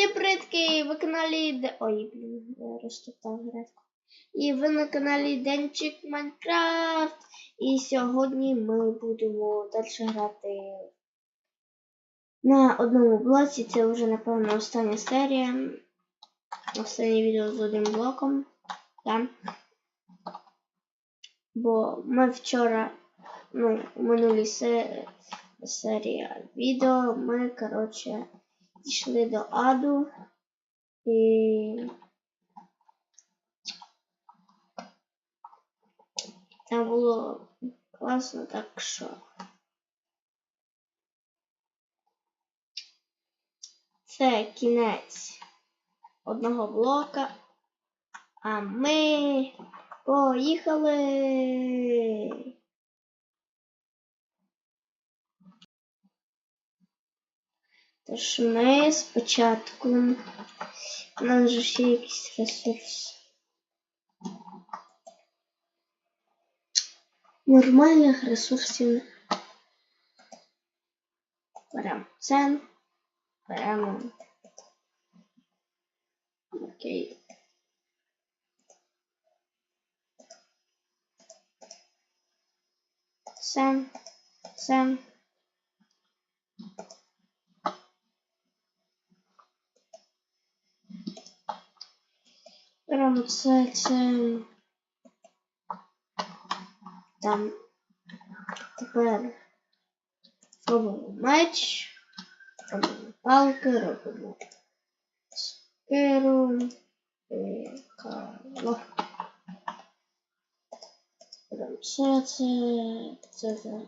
всім привітки! Ви каналі. Ой, блін, розтоптав грецьку. І ви на каналі Денчик Майнкрафт. І сьогодні ми будемо далі грати на одному блоці. Це вже, напевно, остання серія. Останнє відео з одним блоком. Так. Бо ми вчора, ну, у минулій се... серії відео ми, коротше, дійшли до аду. І там було класно, так що. Це кінець одного блока, а ми поїхали. Тож ми спочатку. У нас же ще якийсь ресурс. Нормальних ресурсів. Беремо це. Беремо. Окей. Це. Це. Беремо це, це. Там. Тепер робимо меч, робимо палки, робимо скиру і кало. Беремо це, це.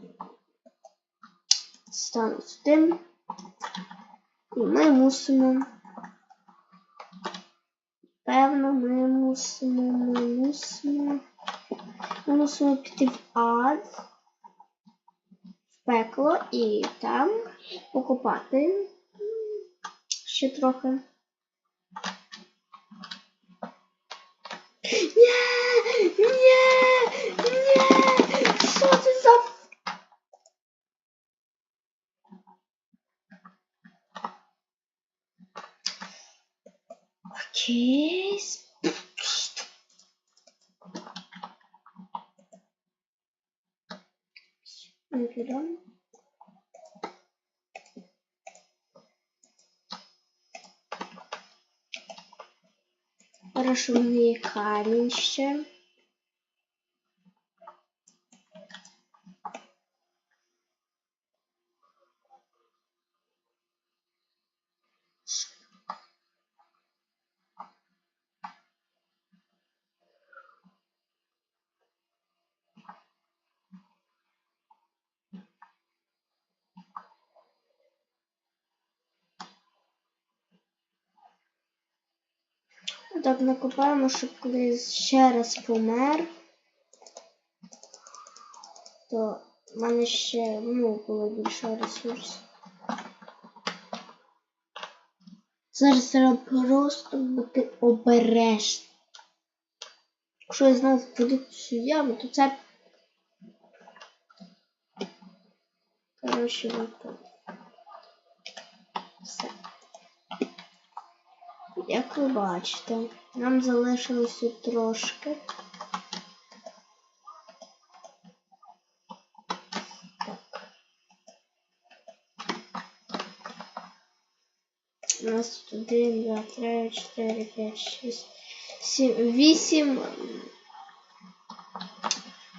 Стану сюди. І ми мусимо Певно, ми мусимо, ми мусимо. Ми мусимо піти в ад, в пекло і там покупати ще трохи. Ні! Ні! Ні! Що це за Окей. Викидаємо. Хорошо, у меня камень камінь ще. Так накопаємо, щоб коли ще раз помер, то в мене ще ну, було більше ресурсів. Зараз треба просто бути обережним. Якщо я знову впаду в цю яму, то це. Коротше, випаду. Все. Як ви бачите, нам залишилося трошки. Так. У нас тут 1, 2, 3, 4, 5, 6, 7, 8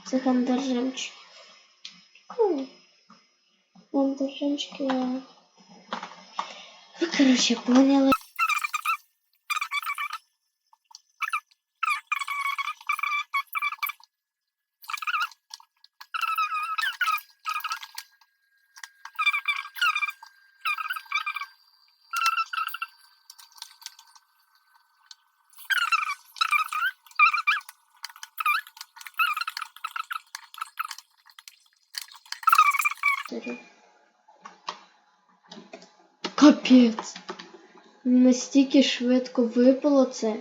цих андержемчиків. Ну, андержемчики. Ви, коротше, поняли. Капець. Настільки швидко випало це.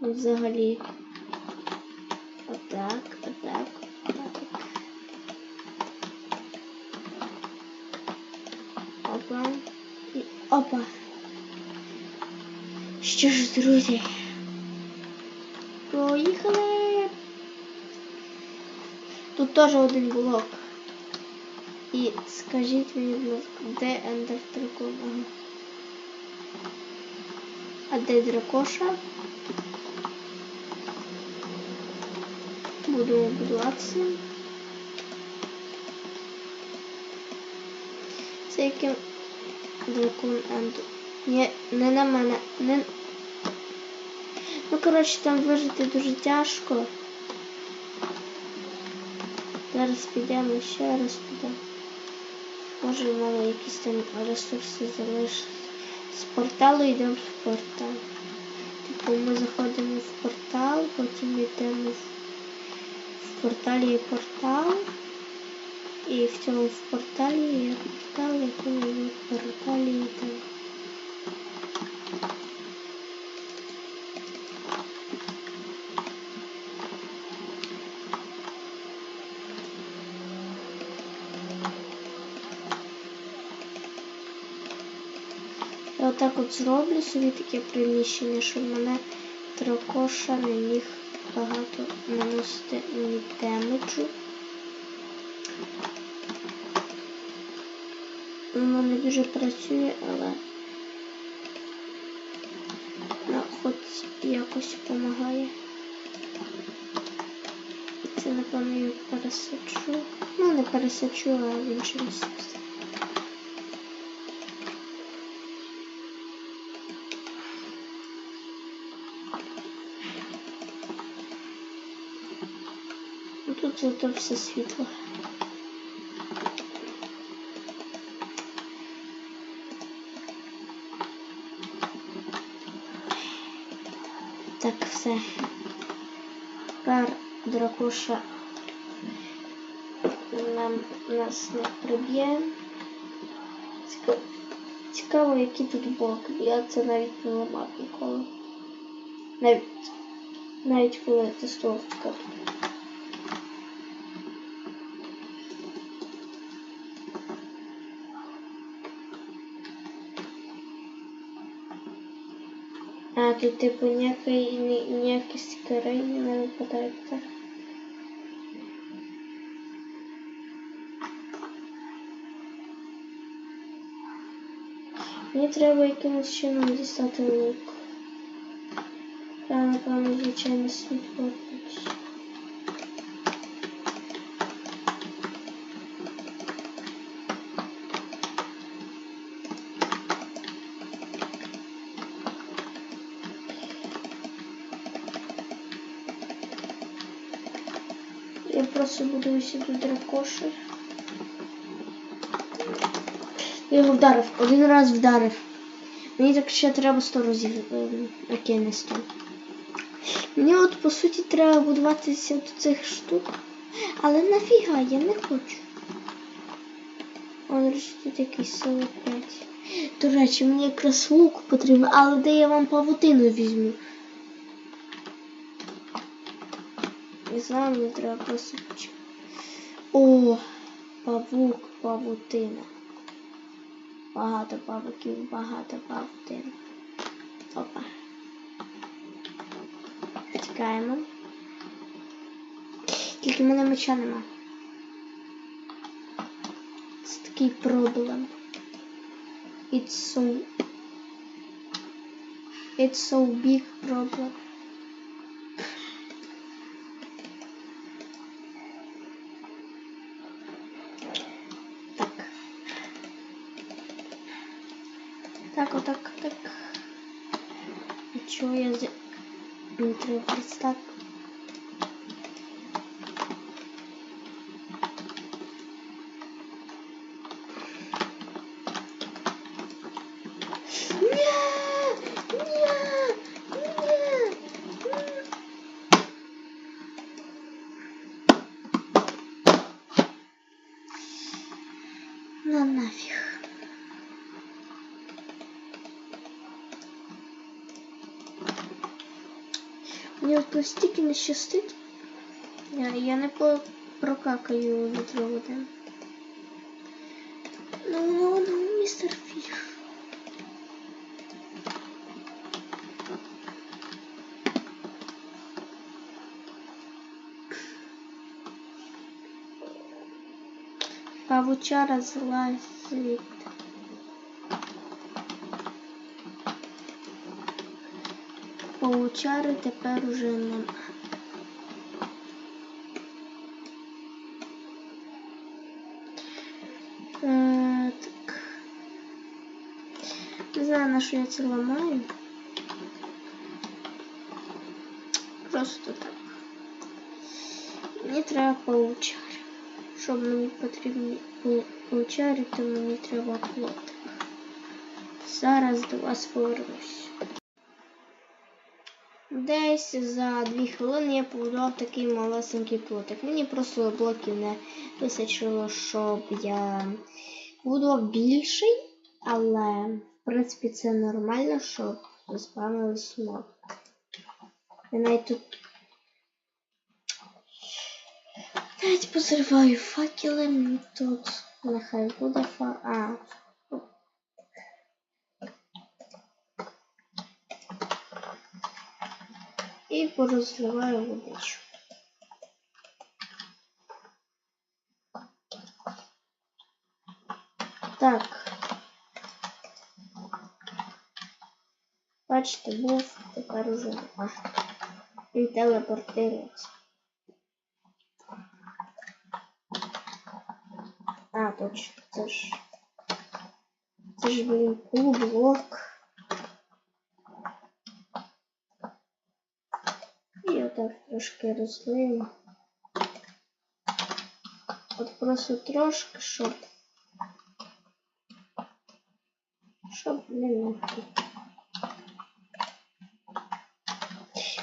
Взагалі. Отак, отак, отак. Опа. І опа. Що ж, друзі? Поїхали. Тут теж один блок. І скажіть мені, будь ласка, де Ендер Дракон? Ага. А де дракоша? Буду будуватися. Це яким дракон Ендер. Ні, не на мене. Не... Ну, коротше, там вижити дуже тяжко. Зараз підемо ще раз підемо. Може в якісь там ресурси залишаться. З порталу йдемо в портал. Типу ми заходимо в портал, потім йдемо в порталі є портал. І в цьому в порталі є портал, в якому є порталі йдемо. Я отак от зроблю собі таке приміщення, щоб мене дракоша не міг багато наносити мені демеджу. Воно не дуже працює, але ну, хоч якось допомагає. Це, напевно, я пересаджу. Ну, не пересаджу, а в інше місце. Тут зато все світло. Так, все. Тепер дракоша нам нас не приб'є. Цікаво, цікаво, які тут блоки. Я це навіть не ламав ніколи. Навіть навіть коли тестував карту. Тут типу ніякої ні- ніякі скарей не випадаються. Мені треба якимось чином дістати лук. Треба, напевно, звичайно світло. включити. Я просто будуюся до дракоші. Я його вдарив, один раз вдарив. Мені так ще треба 100 разів. ем, Окей, не 100. Мені от по суті треба будуватися до цих штук. Але нафіга, я не хочу. О, до речі, тут якийсь 45. До речі, мені якраз лук потрібен, але де я вам павутину візьму? Не знаю, мені треба почекати. О, павук, павутина. Багато павуків, багато павутин. Опа. Чекаємо. Тільки в мене меча нема. Це такий проблем. It's so... It's so big problem. стільки не щастить. Я не прокакаю вітро води. Ну, ну, ну, містер Фіш. Павучара зла. Павучари тепер уже нема. Е, так. Не знаю, на що я це ламаю. Просто так. Мені треба паучар. Щоб мені потрібні були паучари, то мені треба плотик. Зараз до вас повернусь. Десь за дві хвилини я побудував такий малесенький плотик. Мені просто блоків не вистачило, щоб я побудував більший, але в принципі це нормально, щоб заспавнились моби. Я навіть тут навіть позриваю факели тут. Нехай буде фа. І порозливаю водичку. Так. Бачите, був, тепер уже нема. Він телепортирується. А, точно, це ж. Це ж, блін, полублок. І отак трошки розлиємо. От просто трошки, щоб. Щоб не нахуй.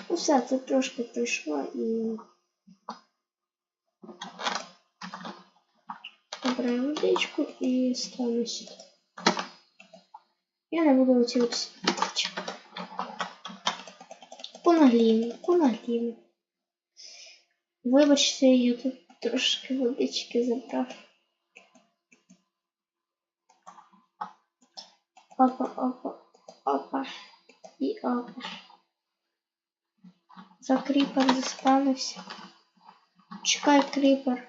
Ну все, це трошки пройшло і. Набираємо водичку і ставимо сюди. Я не буду оці от. Понагліємо, понагліємо. Вибачте, я тут трошки водички забрав. Опа, опа, опа. І опа. За кріпер заспавнився. Чекай, кріпер.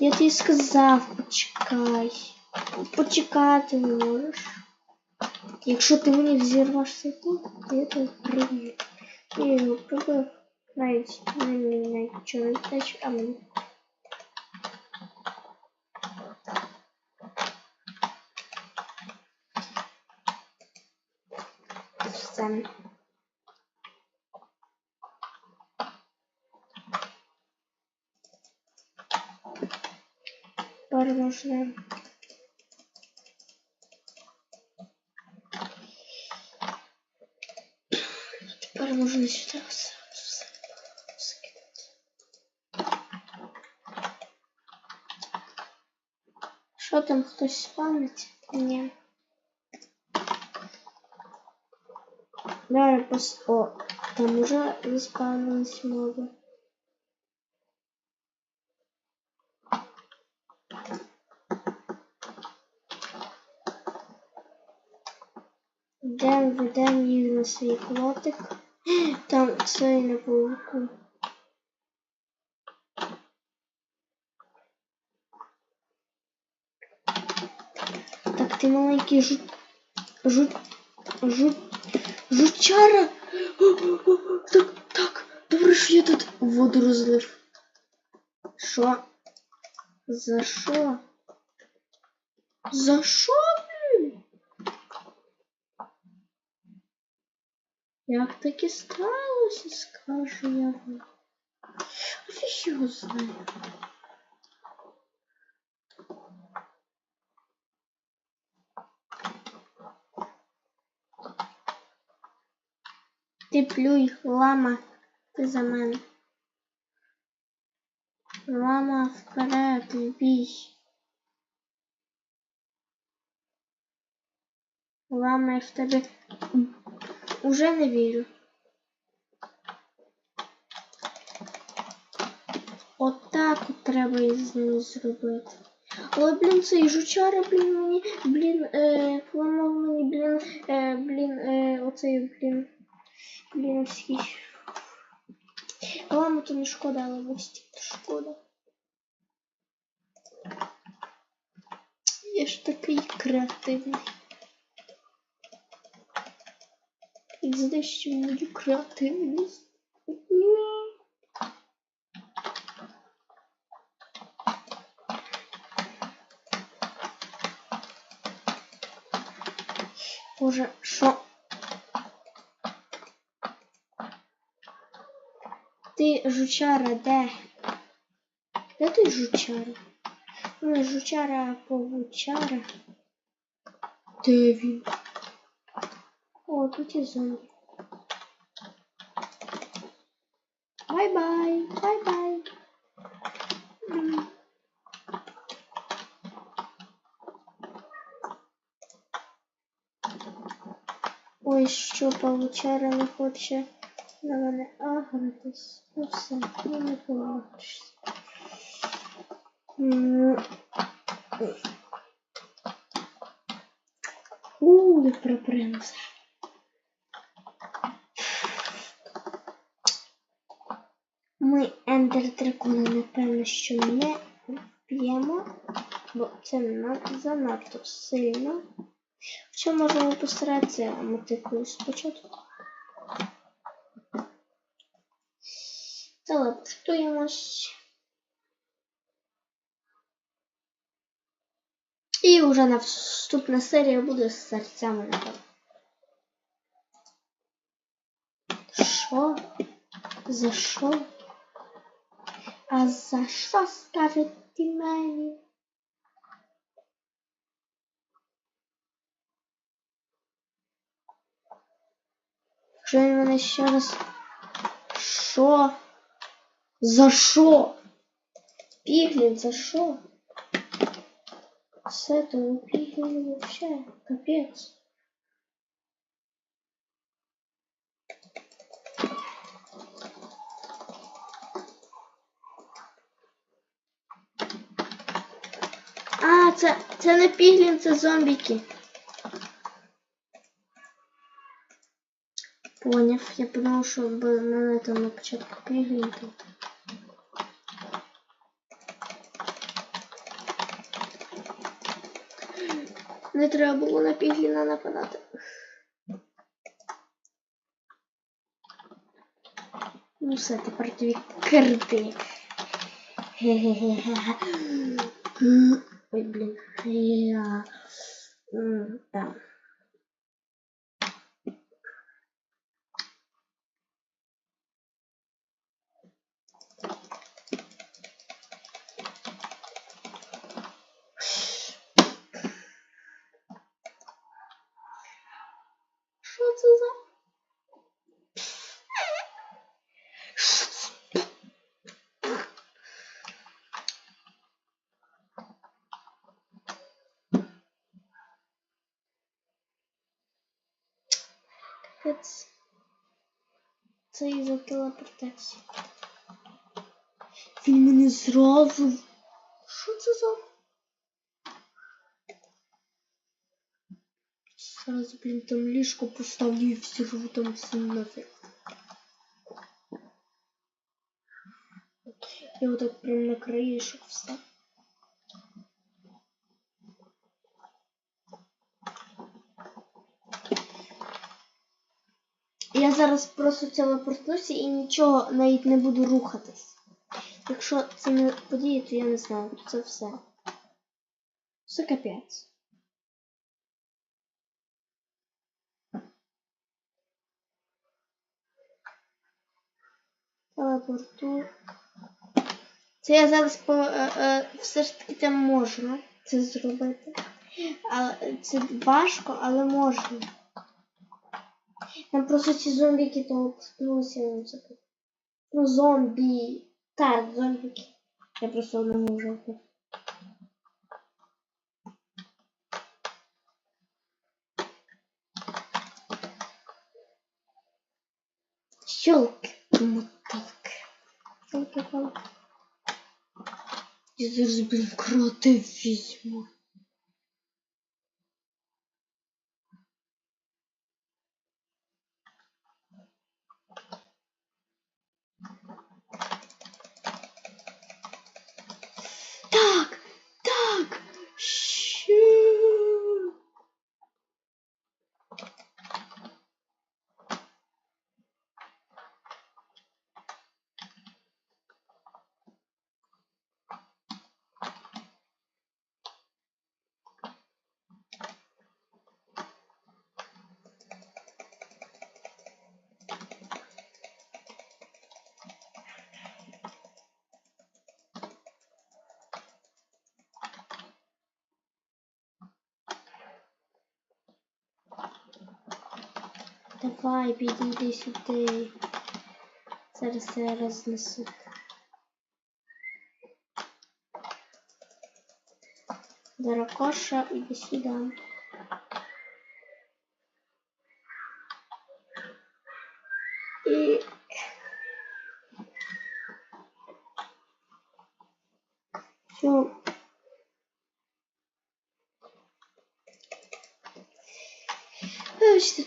Я тобі сказав, почекай. Почекати не можеш. Якщо ти мені взірваш цей плод, то я тебе приб'ю. Я його прибив. Навіть не мені навіть нічого а мені. Все. Тепер можна Тепер можна сюди все, все, все кидати. Що там хтось спавнить? Ні. Давай пос... О, там уже заспавнились моби. Йдемо, ведемо їх на свій плотик. Там це на пауку. Так, ти маленький жут... Жут... Жут... Жучара! Так, так, добре, що я тут воду розлив. Що? За що? За що? блін? Як таке сталося, скажу я вам. А фіг його знає. Ти плюй, лама, ти за мене. Лама вперед, бій. Лама, в тебе уже не вірю. Отак от треба із ним зробити. Але, блін, цей жучара, блін, мені, блін, е, поламав мені, блін, е, блін, е, оцей, блін, блін, всі. Рекламу то не шкода, але вистік то шкода. Я ж такий креативний. Знищив мою креативність. Боже, що? Ти жучара де? Де ти жучара? Ну, жучара павучара. Де він? О, тут і зомбі. Бай-бай, бай-бай. Ой, що павучара хоче на мене агратись. Ну все, ну не поможеш. Уй, пропримся. Ми ендер дракона, напевно, що не вб'ємо, бо це на- занадто сильно. Хоча можемо постаратися мотикою спочатку. Телепортуємось. І вже наступна серія буде з серцями, напевно. Що? За що? А за що скажете мені? Що він мене ще раз? Що? За що? Піглін, за що? С этого пиглина вообще капец. А, це, це не піглін, це зомбіки. Поняв, я подумав, що мене там на початку піглін тут. Не треба було на пігліна нападати. Ну все, тепер тобі. Ге-ге-ге. Ой, блін. Я... М, Так. Що це за? Що це? Капець. Це і за телепортацію. Він мене зразу. Що це за? Сразу, блин, там лишку поставлю и все живу там все нафиг. Я вот так прям на краешек встал. Я зараз просто телепортнуся і нічого навіть не буду рухатись. Якщо це не подіє, то я не знаю, це все. Це капець. Телепорту. Це я зараз по, е, е, все ж таки там можна це зробити. Але це важко, але можна. Там просто ці зомбіки того спнулися на це. Ну, зомбі. Так, зомбіки. Я просто не можу. Щелк, моталк. Щелк, Я зараз, блін, кроти візьму. Давай, підійди сюди. Зараз я рознесу. Дракоша, іди сюди.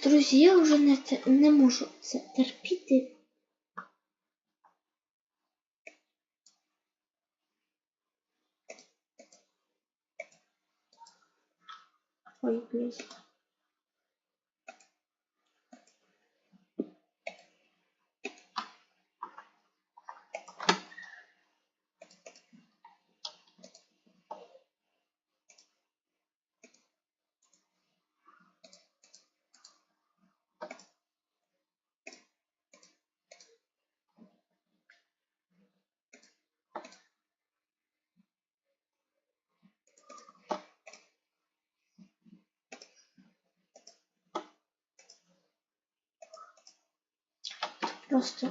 Друзі, я вже не, не можу це терпіти. Ой, блядь. Просто.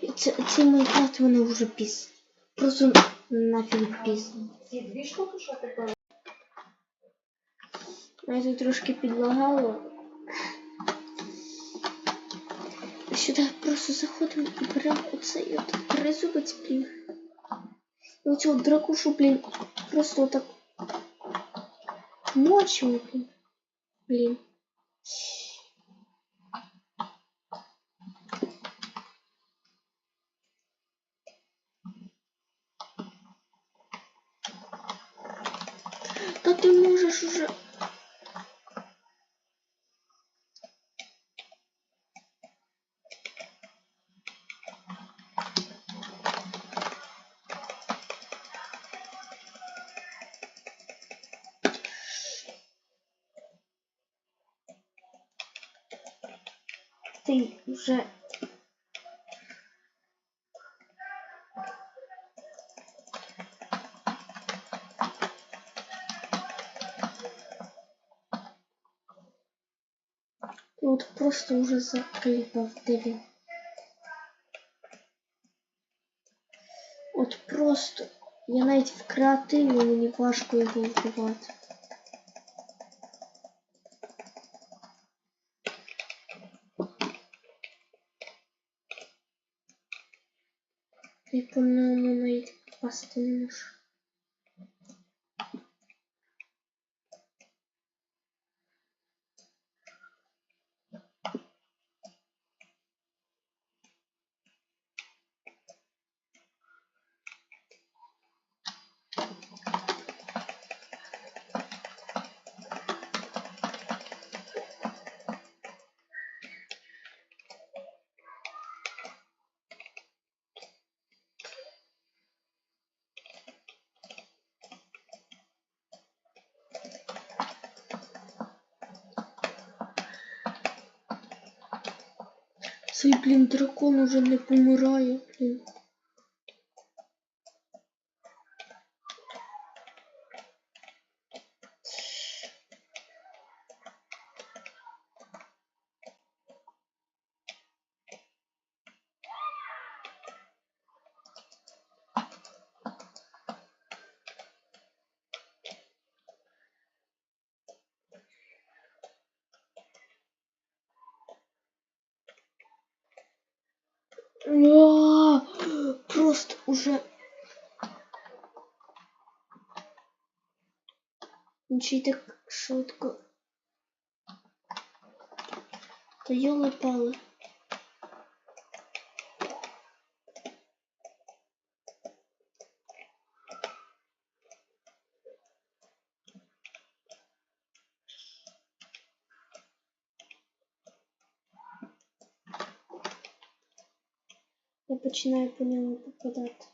І Це, ці Майнкрафт вони вже піс. Просто нафіг піс. Ці дві штуки, що тут трошки підлагало. Сюди просто заходимо і беремо оцей от тризубець, блін. І оцього дракушу, блін, просто отак мочимо, блін. Блін. Та ти можеш уже. Ти вже От просто уже закліпав диви. От просто. Я навіть в креативі мені важко його вбивати. І по ньому навіть попасти не можу. Цей, блін, дракон уже не помирає, блін. Нічий так швидко. Та йоли пали. Я починаю по ньому попадати.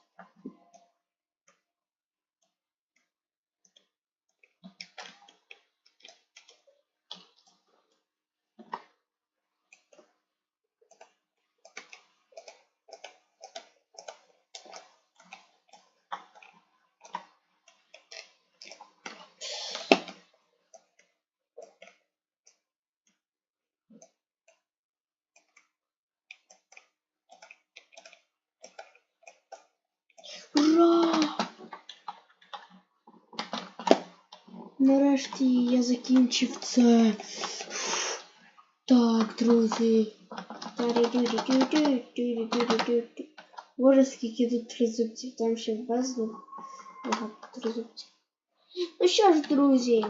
Кинчевца. Так, друзі. Боже, скільки тут тризубців, там ще без тризубців. Ну що ж, друзі?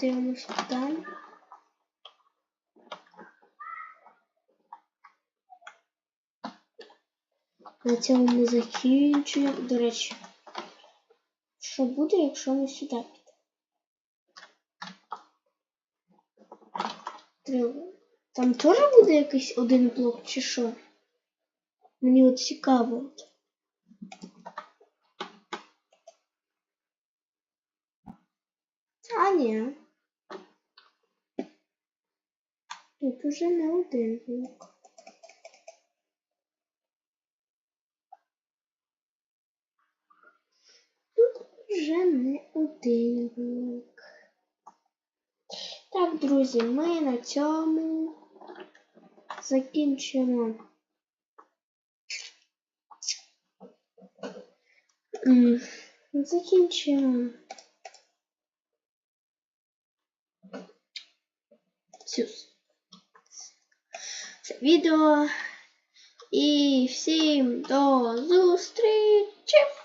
Дивимося далі. На цьому ми закінчуємо. До речі, що буде, якщо ми сюди підемо? Там теж буде якийсь один блок, чи що? Мені от цікаво. А, ні. Тут уже не один блок. Тут вже не один блок. Так, друзі, ми на цьому закінчимо. Закінчимо. Цю. Відео. І всім до зустрічі!